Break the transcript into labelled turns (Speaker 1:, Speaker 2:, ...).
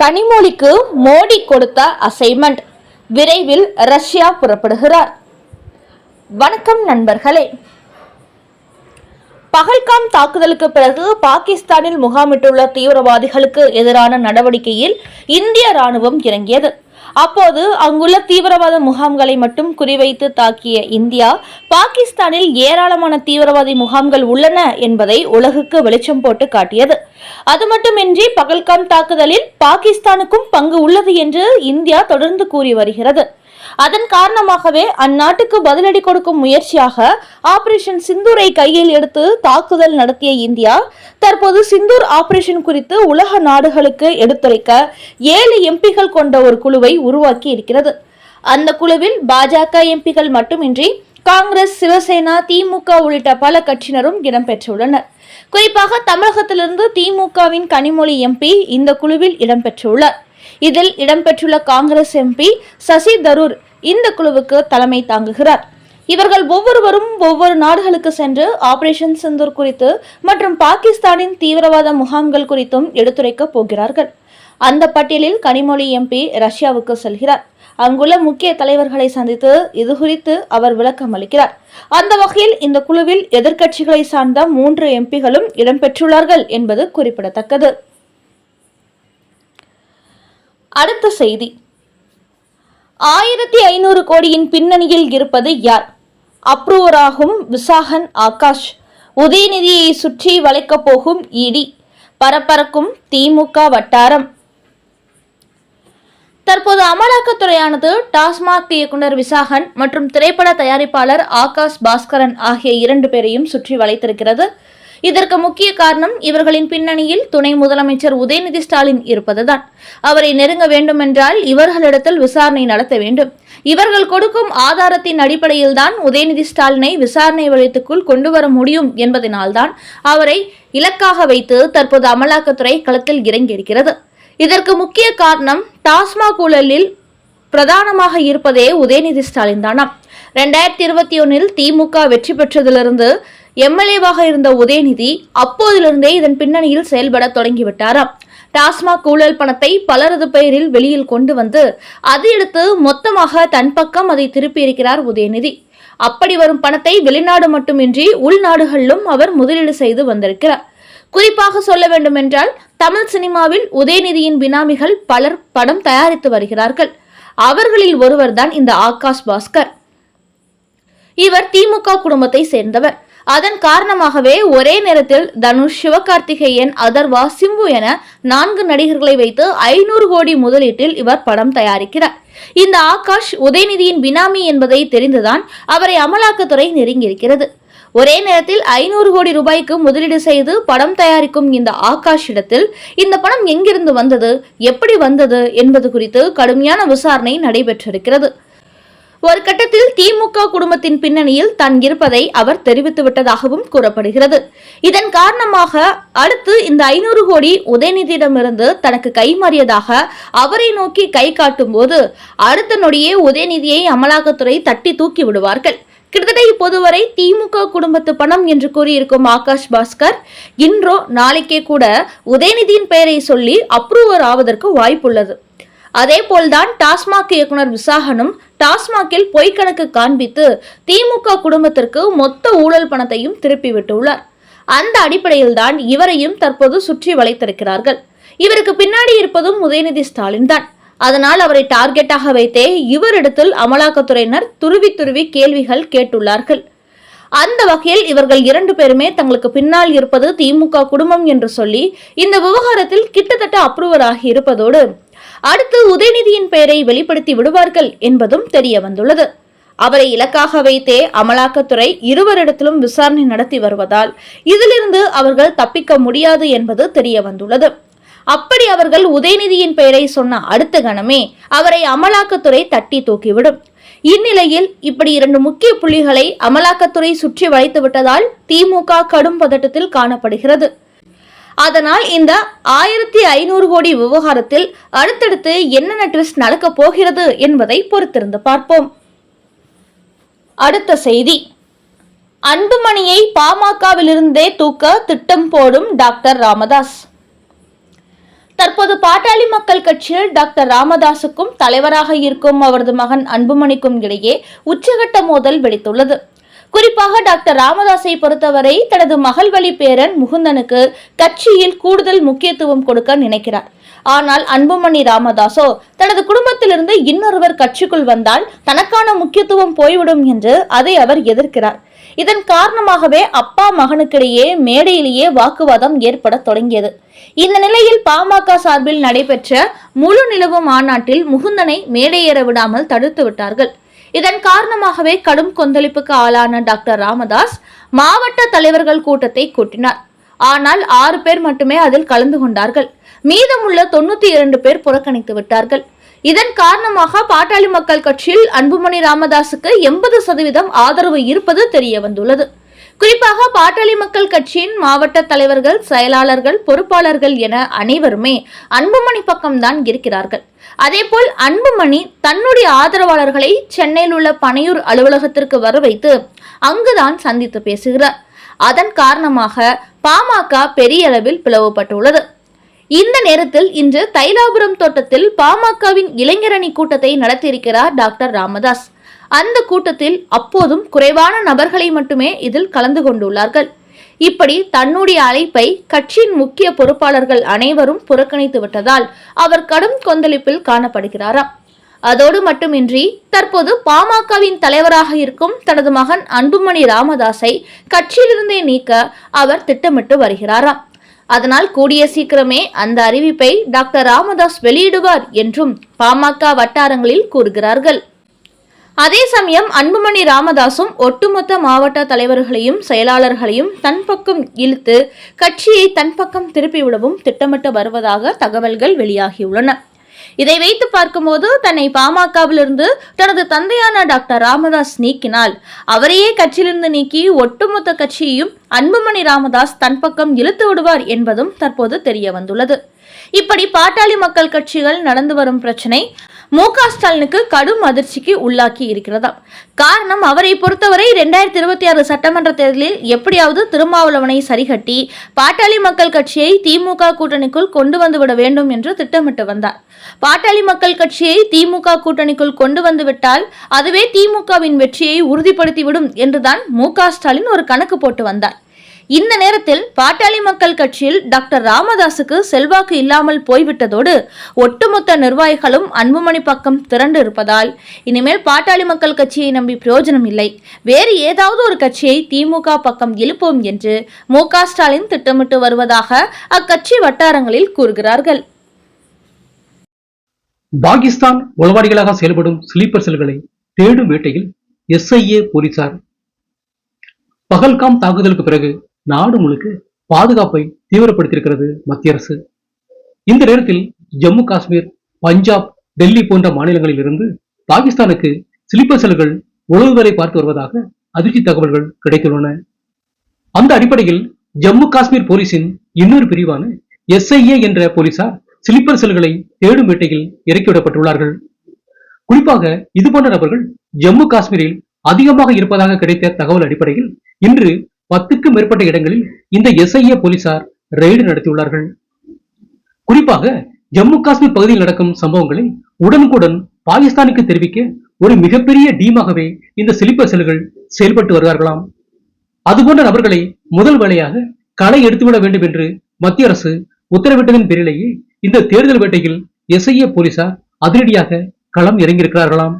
Speaker 1: கனிமொழிக்கு மோடி கொடுத்த அசைன்மெண்ட் விரைவில் ரஷ்யா புறப்படுகிறார். வணக்கம் நண்பர்களே. பகல்காம் தாக்குதலுக்கு பிறகு பாகிஸ்தானில் முகாமிட்டுள்ள தீவிரவாதிகளுக்கு எதிரான நடவடிக்கையில் இந்திய ராணுவம் இறங்கியது. அப்போது அங்குள்ள தீவிரவாத முகாம்களை மட்டும் குறிவைத்து தாக்கிய இந்தியா பாகிஸ்தானில் ஏராளமான தீவிரவாதி முகாம்கள் உள்ளன என்பதை உலகுக்கு வெளிச்சம் போட்டு காட்டியது. அது மட்டுமின்றி பகல்காம் தாக்குதலில் பாகிஸ்தானுக்கும் பங்கு உள்ளது என்று இந்தியா தொடர்ந்து கூறி வருகிறது. அதன் காரணமாகவே அந்நாட்டுக்கு பதிலடி கொடுக்கும் முயற்சியாக ஆபரேஷன் சிந்தூரை கையில் எடுத்து தாக்குதல் நடத்திய இந்தியா தற்போது சிந்தூர் ஆபரேஷன் குறித்து உலக நாடுகளுக்கு எடுத்துரைக்க ஏழு எம்பிகள் கொண்ட ஒரு குழுவை உருவாக்கி இருக்கிறது. அந்த குழுவில் பாஜக எம்பிகள் மட்டுமின்றி காங்கிரஸ் சிவசேனா திமுக உள்ளிட்ட பல கட்சியினரும் இடம்பெற்றுள்ளனர் குறிப்பாக தமிழகத்திலிருந்து திமுகவின் கனிமொழி எம்பி இந்த குழுவில் இடம்பெற்றுள்ளார் இதில் இடம்பெற்றுள்ள காங்கிரஸ் எம்பி சசி தரூர் இந்த குழுவுக்கு தலைமை தாங்குகிறார். இவர்கள் ஒவ்வொருவரும் ஒவ்வொரு நாடுகளுக்கு சென்று ஆபரேஷன் சிந்தூர் குறித்து மற்றும் பாகிஸ்தானின் தீவிரவாத முகாம்கள் குறித்தும் எடுத்துரைக்க போகிறார்கள். அந்த பட்டியலில் கனிமொழி எம்பி ரஷ்யாவுக்கு செல்கிறார். அங்குள்ள முக்கிய தலைவர்களை சந்தித்து இது குறித்து அவர் விளக்கம் அளிக்கிறார். அந்த வகையில் இந்த குழுவில் எதிர்க்கட்சிகளை சார்ந்த மூன்று எம்பிகளும் இடம்பெற்றுள்ளார்கள் என்பது குறிப்பிடத்தக்கது. அடுத்த செய்தி. ஆயிரத்தி ஐநூறு கோடியின் பின்னணியில் இருப்பது யார்? அப்ரூவராகும் விசாகன் ஆகாஷ். உதயநிதியை சுற்றி வளைக்கப் போகும் இடி. பரபரக்கும் திமுக வட்டாரம். தற்போது அமலாக்கத்துறையானது டாஸ்மாக் இயக்குனர் விசாகன் மற்றும் திரைப்பட தயாரிப்பாளர் ஆகாஷ் பாஸ்கரன் ஆகிய இரண்டு பேரையும் சுற்றி வளைத்திருக்கிறது. இதற்கு முக்கிய காரணம் இவர்களின் பின்னணியில் துணை முதலமைச்சர் உதயநிதி ஸ்டாலின் இருப்பதுதான். அவரை நெருங்க வேண்டுமென்றால் இவர்களிடத்தில் விசாரணை நடத்த வேண்டும். இவர்கள் கொடுக்கும் ஆதாரத்தின் அடிப்படையில்தான் உதயநிதி ஸ்டாலினை விசாரணை வளையத்துக்குள் கொண்டு வர முடியும் என்பதனால்தான் அவரை இலக்காக வைத்து தற்போது அமலாக்கத்துறை களத்தில் இறங்கியிருக்கிறது. இதற்கு முக்கிய காரணம் டாஸ்மாக் ஊழலில் பிரதானமாக இருப்பதே உதயநிதி ஸ்டாலின் தானாம் ரெண்டாயிரத்தி இருபத்தி ஒன்னில் திமுக வெற்றி பெற்றதிலிருந்து எம்எல்ஏவாக இருந்த உதயநிதி அப்போதிலிருந்தே இதன் பின்னணியில் செயல்பட தொடங்கிவிட்டாராம். டாஸ்மாக் ஊழல் பணத்தை பலரது பெயரில் வெளியில் கொண்டு வந்து அதையடுத்து மொத்தமாக தன் பக்கம் அதை திருப்பியிருக்கிறார் உதயநிதி. அப்படி வரும் பணத்தை வெளிநாடு மட்டுமின்றி உள்நாடுகளிலும் அவர் முதலீடு செய்து வந்திருக்கிறார். குறிப்பாக சொல்ல வேண்டுமென்றால் தமிழ் சினிமாவில் உதயநிதியின் பினாமிகள் பலர் படம் தயாரித்து வருகிறார்கள். அவர்களில் ஒருவர்தான் இந்த ஆகாஷ் பாஸ்கர். இவர் திமுக குடும்பத்தை சேர்ந்தவர். அதன் காரணமாகவே ஒரே நேரத்தில் தனுஷ் சிவகார்த்திகேயன் அதர்வா சிம்பு என நான்கு நடிகர்களை வைத்து ஐநூறு கோடி முதலீட்டில் இவர் படம் தயாரிக்கிறார். இந்த ஆகாஷ் உதயநிதியின் பினாமி என்பதை தெரிந்துதான் அவரை அமலாக்கத்துறை நெருங்கியிருக்கிறது. ஒரே நேரத்தில் ஐநூறு கோடி ரூபாய்க்கு முதலீடு செய்து படம் தயாரிக்கும் இந்த ஆகாஷ் இடத்தில் இந்த படம் எங்கிருந்து வந்தது எப்படி வந்தது என்பது குறித்து கடுமையான விசாரணை நடைபெற்றிருக்கிறது. ஒரு கட்டத்தில் திமுக குடும்பத்தின் பின்னணியில் தான் இருப்பதை அவர் தெரிவித்து விட்டதாகவும் கூறப்படுகிறது. இதன் காரணமாக அடுத்து இந்த ஐநூறு கோடி உதயநிதியிடமிருந்து தனக்கு கைமாறியதாக அவரை நோக்கி கை காட்டும் போது அடுத்த நொடியே உதயநிதியை அமலாக்கத்துறை தட்டி தூக்கி விடுவார்கள். கிட்டத்தட்ட இப்போது வரை திமுக குடும்பத்து பணம் என்று கூறியிருக்கும் ஆகாஷ் பாஸ்கர் இன்றோ நாளைக்கே கூட உதயநிதியின் பெயரை சொல்லி அப்ரூவர் ஆவதற்கு வாய்ப்புள்ளது. அதே போல்தான் டாஸ்மாக் இயக்குனர் விசாகனும் டாஸ்மாகில் பொய்க்கணக்கு காண்பித்து திமுக குடும்பத்திற்கு மொத்த ஊழல் பணத்தையும் திருப்பிவிட்டுள்ளார் அந்த அடிப்படையில்தான் இவரையும் தற்போது சுற்றி வளைத்திருக்கிறார்கள். இவருக்கு பின்னாடி இருப்பதும் உதயநிதி ஸ்டாலின் தான். அதனால் அவரை டார்கெட்டாக வைத்தே இவரிடத்தில் அமலாக்கத்துறையினர் துருவி துருவி கேள்விகள் கேட்டுள்ளார்கள். அந்த வகையில் இவர்கள் இரண்டு பேருமே தங்களுக்கு பின்னால் இருப்பது திமுக குடும்பம் என்று சொல்லி இந்த விவகாரத்தில் கிட்டத்தட்ட அப்ரூவர் ஆகி இருப்பதோடு அடுத்து உதயநிதியின் பெயரை வெளிப்படுத்தி விடுவார்கள் என்பதும் தெரிய வந்துள்ளது அவரை இலக்காக வைத்தே அமலாக்கத்துறை இருவரிடத்திலும் விசாரணை நடத்தி வருவதால் இதிலிருந்து அவர்கள் தப்பிக்க முடியாது என்பது தெரிய வந்துள்ளது அப்படி அவர்கள் உதயநிதியின் பெயரை சொன்ன அடுத்த கணமே அவரை அமலாக்கத்துறை தட்டி தூக்கிவிடும். இந்நிலையில் இப்படி இரண்டு முக்கிய புள்ளிகளை அமலாக்கத்துறை சுற்றி வளைத்து விட்டதால் திமுக கடும் பதட்டத்தில் காணப்படுகிறது. அதனால் இந்த ஆயிரத்தி ஐநூறு கோடி விவகாரத்தில் அடுத்தடுத்து என்னென்ன ட்விஸ்ட் நடக்கப் போகிறது என்பதை பொறுத்திருந்து பார்ப்போம். அடுத்த செய்தி. அன்புமணியை பாமகவிலிருந்தே தூக்க திட்டம் போடும் டாக்டர் ராமதாஸ். தற்போது பாட்டாளி மக்கள் கட்சியில் டாக்டர் ராமதாசுக்கும் தலைவராக இருக்கும் அவரது மகன் அன்புமணிக்கும் இடையே உச்சகட்ட மோதல் வெடித்துள்ளது. குறிப்பாக டாக்டர் ராமதாஸை பொறுத்தவரை தனது மகள் வழி பேரன் முகுந்தனுக்கு கட்சியில் கூடுதல் முக்கியத்துவம் கொடுக்க நினைக்கிறார். ஆனால் அன்புமணி ராமதாசோ தனது குடும்பத்திலிருந்து இன்னொருவர் கட்சிக்குள் வந்தால் தனக்கான முக்கியத்துவம் போய்விடும் என்று அதை அவர் எதிர்க்கிறார். இதன் காரணமாகவே அப்பா மகனுக்கிடையே மேடையிலேயே வாக்குவாதம் ஏற்பட தொடங்கியது. இந்த நிலையில் பாமக சார்பில் நடைபெற்ற முழு நிலவு மாநாட்டில் முகுந்தனை மேடையேற விடாமல் தடுத்து விட்டார்கள். இதன் காரணமாகவே கடும் கொந்தளிப்புக்கு ஆளான டாக்டர் ராமதாஸ் மாவட்ட தலைவர்கள் கூட்டத்தை கூட்டினார். ஆனால் ஆறு பேர் மட்டுமே அதில் கலந்து கொண்டார்கள். மீதமுள்ள தொண்ணூத்தி இரண்டு பேர் புறக்கணித்து விட்டார்கள். இதன் காரணமாக பாட்டாளி மக்கள் கட்சியில் அன்புமணி ராமதாசுக்கு எண்பது சதவீதம் ஆதரவு இருப்பது தெரிய வந்துள்ளது குறிப்பாக பாட்டாளி மக்கள் கட்சியின் மாவட்ட தலைவர்கள் செயலாளர்கள் பொறுப்பாளர்கள் என அனைவருமே அன்புமணி பக்கம்தான் இருக்கிறார்கள். அதேபோல் அன்புமணி தன்னுடைய ஆதரவாளர்களை சென்னையில் உள்ள பனையூர் அலுவலகத்திற்கு வர வைத்து அங்குதான் சந்தித்து பேசுகிறார். அதன் காரணமாக பாமக பெரிய அளவில் பிளவுபட்டுள்ளது. இந்த நேரத்தில் இன்று தைலாபுரம் தோட்டத்தில் பாமகவின் இளைஞரணி கூட்டத்தை நடத்தியிருக்கிறார் டாக்டர் ராமதாஸ். அந்த கூட்டத்தில் அப்போதும் குறைவான நபர்களை மட்டுமே இதில் கலந்து கொண்டுள்ளார்கள். இப்படி தன்னுடைய அழைப்பை கட்சியின் முக்கிய பொறுப்பாளர்கள் அனைவரும் புறக்கணித்து விட்டதால் அவர் கடும் கொந்தளிப்பில் காணப்படுகிறாராம் அதோடு மட்டுமின்றி தற்போது பாமகவின் தலைவராக இருக்கும் தனது மகன் அன்புமணி ராமதாஸை கட்சியிலிருந்தே நீக்க அவர் திட்டமிட்டு வருகிறாராம் அதனால் கூடிய சீக்கிரமே அந்த அறிவிப்பை டாக்டர் ராமதாஸ் வெளியிடுவார் என்றும் பாமக வட்டாரங்களில் கூறுகிறார்கள். அதே சமயம் அன்புமணி ராமதாசும் ஒட்டுமொத்த மாவட்ட தலைவர்களையும் செயலாளர்களையும் தன் பக்கம் இழுத்து கட்சியை தன் பக்கம் திருப்பிவிடவும் திட்டமிட்டு வருவதாக தகவல்கள் வெளியாகியுள்ளன. இதை வைத்து பார்க்கும்போது தன்னை பாமகவிலிருந்து தனது தந்தையான டாக்டர் ராமதாஸ் நீக்கினால் அவரையே கட்சியிலிருந்து நீக்கி ஒட்டுமொத்த கட்சியையும் அன்புமணி ராமதாஸ் தன் பக்கம் இழுத்து விடுவார் என்பதும் தற்போது தெரிய வந்துள்ளது இப்படி பாட்டாளி மக்கள் கட்சிகள் நடந்து வரும் பிரச்சனை மு க ஸ்டாலினுக்கு கடும் அதிர்ச்சிக்கு உள்ளாக்கி இருக்கிறதா காரணம் அவரை பொறுத்தவரை இரண்டாயிரத்தி இருபத்தி ஆறு சட்டமன்ற தேர்தலில் எப்படியாவது திருமாவளவனை சரிகட்டி பாட்டாளி மக்கள் கட்சியை திமுக கூட்டணிக்குள் கொண்டு வந்துவிட வேண்டும் என்று திட்டமிட்டு வந்தார். பாட்டாளி மக்கள் கட்சியை திமுக கூட்டணிக்குள் கொண்டு வந்துவிட்டால் அதுவே திமுகவின் வெற்றியை உறுதிப்படுத்திவிடும் என்றுதான் மு க ஸ்டாலின் ஒரு கணக்கு போட்டு வந்தார். இந்த நேரத்தில் பாட்டாளி மக்கள் கட்சியில் டாக்டர் ராமதாசுக்கு செல்வாக்கு இல்லாமல் போய்விட்டதோடு ஒட்டுமொத்த நிர்வாகிகளும் அன்புமணி பக்கம் திரண்டு இருப்பதால் இனிமேல் பாட்டாளி மக்கள் கட்சியை நம்பி பிரயோஜனம் இல்லை. வேறு ஏதாவது ஒரு கட்சியை திமுக பக்கம் இழுப்போம் என்று மு ஸ்டாலின் திட்டமிட்டு வருவதாக அக்கட்சி வட்டாரங்களில் கூறுகிறார்கள்.
Speaker 2: பாகிஸ்தான் உளவாளிகளாக செயல்படும் ஸ்லீப்பர் செல்களை தேடும் வேட்டையில் எஸ்ஐஏ போலீசார். பகல்காம் தாக்குதலுக்கு பிறகு நாடு முழுக்க பாதுகாப்பை தீவிரப்படுத்தியிருக்கிறது மத்திய அரசு. இந்த நேரத்தில் ஜம்மு காஷ்மீர் பஞ்சாப் டெல்லி போன்ற மாநிலங்களில் இருந்து பாகிஸ்தானுக்கு ஸ்லீப்பர் செல்கள் உளவு பார்த்து வருவதாக அதிர்ச்சி தகவல்கள் கிடைத்துள்ளன. அந்த அடிப்படையில் ஜம்மு காஷ்மீர் போலீசின் இன்னொரு பிரிவான எஸ்ஐஏ என்ற போலீசார் ஸ்லீப்பர் செல்களை தேடும் வேட்டையில் இறக்கிவிடப்பட்டுள்ளார்கள். குறிப்பாக இதுபோன்ற நபர்கள் ஜம்மு காஷ்மீரில் அதிகமாக இருப்பதாக கிடைத்த தகவல் அடிப்படையில் இன்று பத்துக்கும் மேற்பட்ட இடங்களில் இந்த எஸ்ஐஏ போலீசார் ரெய்டு நடத்தியுள்ளார்கள். குறிப்பாக ஜம்மு காஷ்மீர் பகுதியில் நடக்கும் சம்பவங்களை உடனுக்குடன் பாகிஸ்தானுக்கு தெரிவிக்க ஒரு மிகப்பெரிய டீமாகவே இந்த ஸ்லீப்பர் செல்கள் செயல்பட்டு வருகிறார்களாம் அதுபோன்ற நபர்களை முதல் வேளையாக களை எடுத்துவிட வேண்டும் என்று மத்திய அரசு உத்தரவிட்டதன் பேரிலேயே இந்த தேர்தல் வேட்டையில் எஸ்ஐஏ போலீசார் அதிரடியாக களம் இறங்கியிருக்கிறார்களாம்.